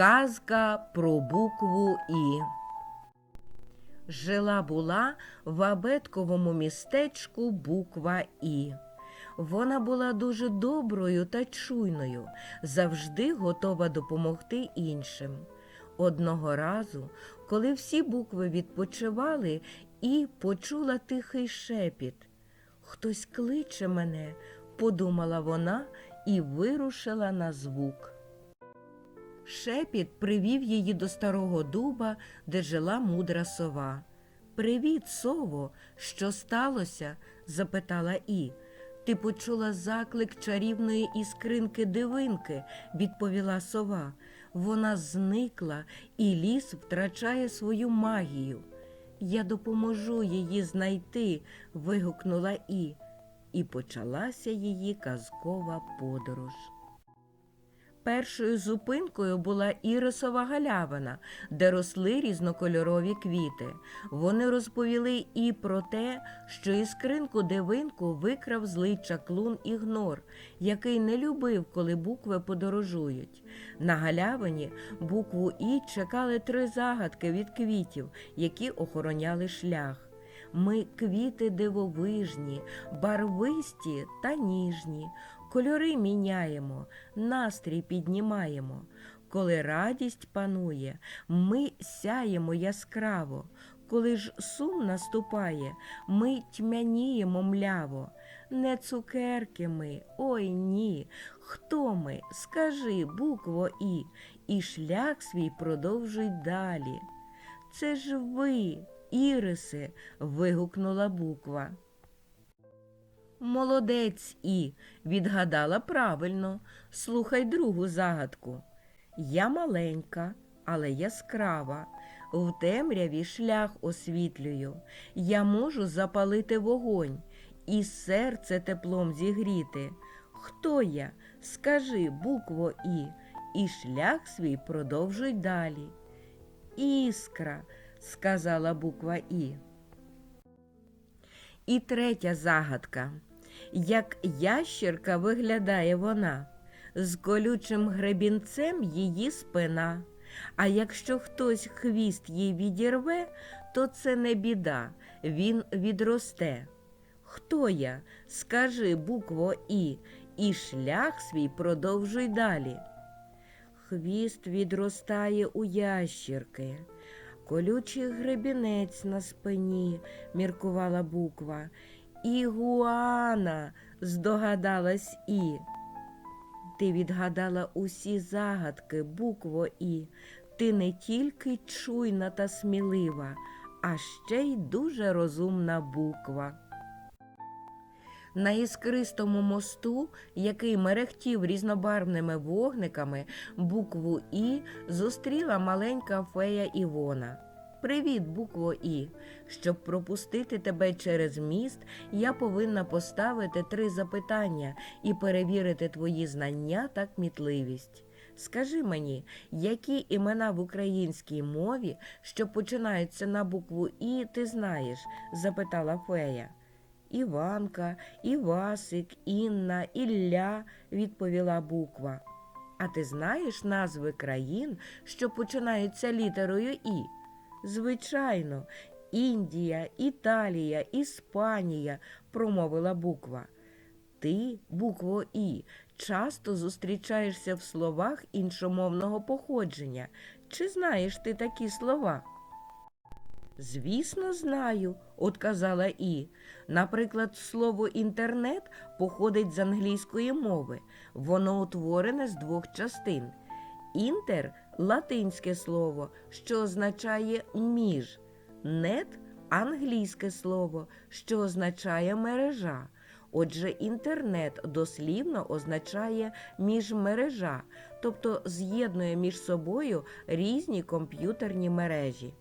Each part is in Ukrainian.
Казка про букву І. Жила була в абетковому містечку буква І. Вона була дуже доброю та чуйною, завжди готова допомогти іншим. Одного разу, коли всі букви відпочивали, і почула тихий шепіт. Хтось кличе мене, подумала вона і вирушила на звук. Шепіт привів її до старого дуба, де жила мудра сова. Привіт, сово, що сталося? запитала І. Ти почула заклик чарівної іскринки дивинки, відповіла сова. Вона зникла, і ліс втрачає свою магію. Я допоможу її знайти, вигукнула І, і почалася її казкова подорож. Першою зупинкою була Ірисова галявина, де росли різнокольорові квіти. Вони розповіли і про те, що іскринку дивинку викрав злий чаклун Ігнор, який не любив, коли букви подорожують. На галявині букву І чекали три загадки від квітів, які охороняли шлях. Ми квіти дивовижні, барвисті та ніжні, кольори міняємо, настрій піднімаємо. Коли радість панує, ми сяємо яскраво. Коли ж сум наступає, ми тьмяніємо мляво. Не цукерки ми, ой ні. Хто ми? Скажи, букво І, і шлях свій продовжуй далі. Це ж ви, Іриси, вигукнула буква. Молодець І, відгадала правильно. Слухай другу загадку. Я маленька, але яскрава. В темряві шлях освітлюю. Я можу запалити вогонь і серце теплом зігріти. Хто я? Скажи, букво І, і шлях свій продовжуй далі. Іскра, сказала буква І. І третя загадка. Як ящерка виглядає вона, з колючим гребінцем її спина. А якщо хтось хвіст їй відірве, то це не біда, він відросте. Хто я? Скажи букво І, і шлях свій продовжуй далі. Хвіст відростає у ящірки, колючий гребінець на спині, міркувала буква. Ігуана, здогадалась І. Ти відгадала усі загадки, букво І. Ти не тільки чуйна та смілива, а ще й дуже розумна буква. На іскристому мосту, який мерехтів різнобарвними вогниками, букву І зустріла маленька фея Івона. Привіт, букво І. Щоб пропустити тебе через міст, я повинна поставити три запитання і перевірити твої знання та кмітливість. Скажи мені, які імена в українській мові, що починаються на букву І, ти знаєш? запитала фея. Іванка, Івасик, Інна, Ілля, відповіла буква. А ти знаєш назви країн, що починаються літерою І? Звичайно, Індія, Італія, Іспанія, промовила буква. Ти, букво І, часто зустрічаєшся в словах іншомовного походження. Чи знаєш ти такі слова? Звісно, знаю, отказала І. Наприклад, слово інтернет походить з англійської мови. Воно утворене з двох частин. Інтер латинське слово, що означає між, нет англійське слово, що означає мережа. Отже, інтернет дослівно означає міжмережа, тобто з'єднує між собою різні комп'ютерні мережі.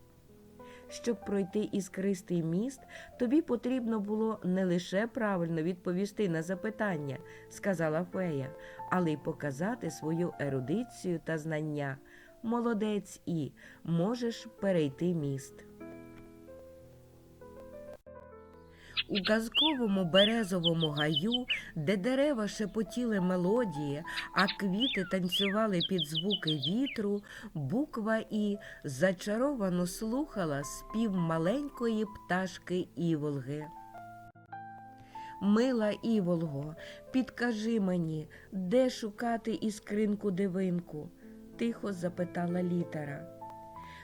Щоб пройти іскристий міст, тобі потрібно було не лише правильно відповісти на запитання, сказала фея, але й показати свою ерудицію та знання. Молодець і можеш перейти міст. У казковому березовому гаю, де дерева шепотіли мелодії, а квіти танцювали під звуки вітру, буква І зачаровано слухала спів маленької пташки Іволги. Мила Іволго, підкажи мені, де шукати іскринку дивинку? тихо запитала літера.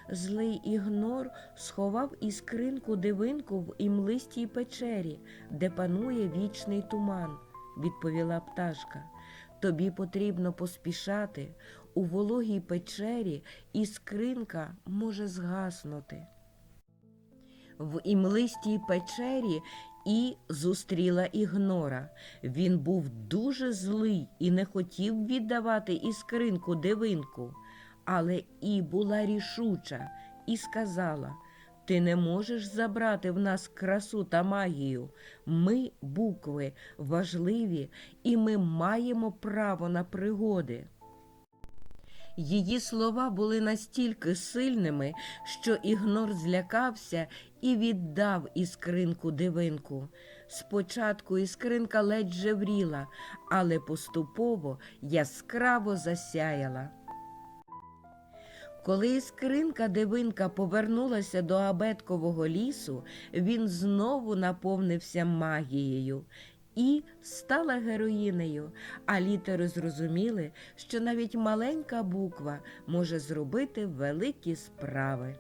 Злий ігнор сховав іскринку дивинку в імлистій печері, де панує вічний туман, відповіла пташка. Тобі потрібно поспішати. У вологій печері іскринка може згаснути. В імлистій печері і зустріла ігнора. Він був дуже злий і не хотів віддавати іскринку дивинку. Але і була рішуча і сказала: Ти не можеш забрати в нас красу та магію. Ми, букви, важливі, і ми маємо право на пригоди. Її слова були настільки сильними, що ігнор злякався і віддав іскринку дивинку. Спочатку іскринка ледь жевріла, але поступово яскраво засяяла. Коли іскринка дивинка повернулася до абеткового лісу, він знову наповнився магією і стала героїнею, а літери зрозуміли, що навіть маленька буква може зробити великі справи.